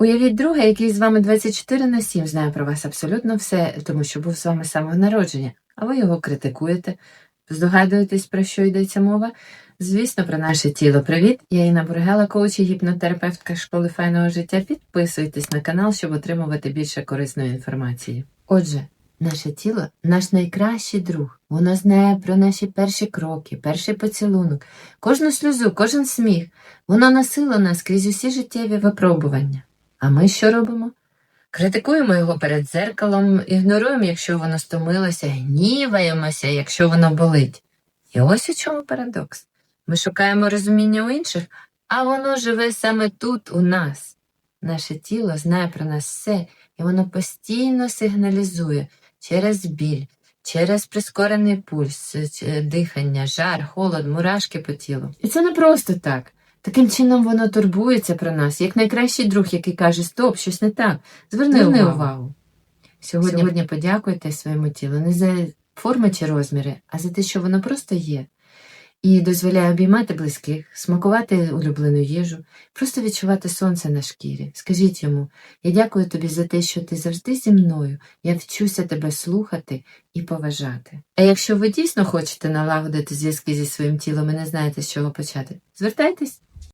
Уявіть друга, який з вами 24 на 7 знає про вас абсолютно все, тому що був з вами з самого народження, а ви його критикуєте. Здогадуєтесь, про що йдеться мова? Звісно, про наше тіло. Привіт! Я Інна Бургела, коуч і гіпнотерапевтка школи файного життя. Підписуйтесь на канал, щоб отримувати більше корисної інформації. Отже, наше тіло наш найкращий друг. Воно знає про наші перші кроки, перший поцілунок, кожну сльозу, кожен сміх. Воно носило нас крізь усі життєві випробування. А ми що робимо? Критикуємо його перед дзеркалом, ігноруємо, якщо воно стомилося, гніваємося, якщо воно болить. І ось у чому парадокс. Ми шукаємо розуміння у інших, а воно живе саме тут, у нас. Наше тіло знає про нас все, і воно постійно сигналізує через біль, через прискорений пульс, дихання, жар, холод, мурашки по тілу. І це не просто так. Таким чином воно турбується про нас, як найкращий друг, який каже: Стоп, щось не так. Зверни, увагу. увагу. Сьогодні, Сьогодні подякуйте своєму тілу не за форми чи розміри, а за те, що воно просто є. І дозволяє обіймати близьких, смакувати улюблену їжу, просто відчувати сонце на шкірі. Скажіть йому, я дякую тобі за те, що ти завжди зі мною. Я вчуся тебе слухати і поважати. А якщо ви дійсно хочете налагодити зв'язки зі своїм тілом і не знаєте, з чого почати, звертайтесь.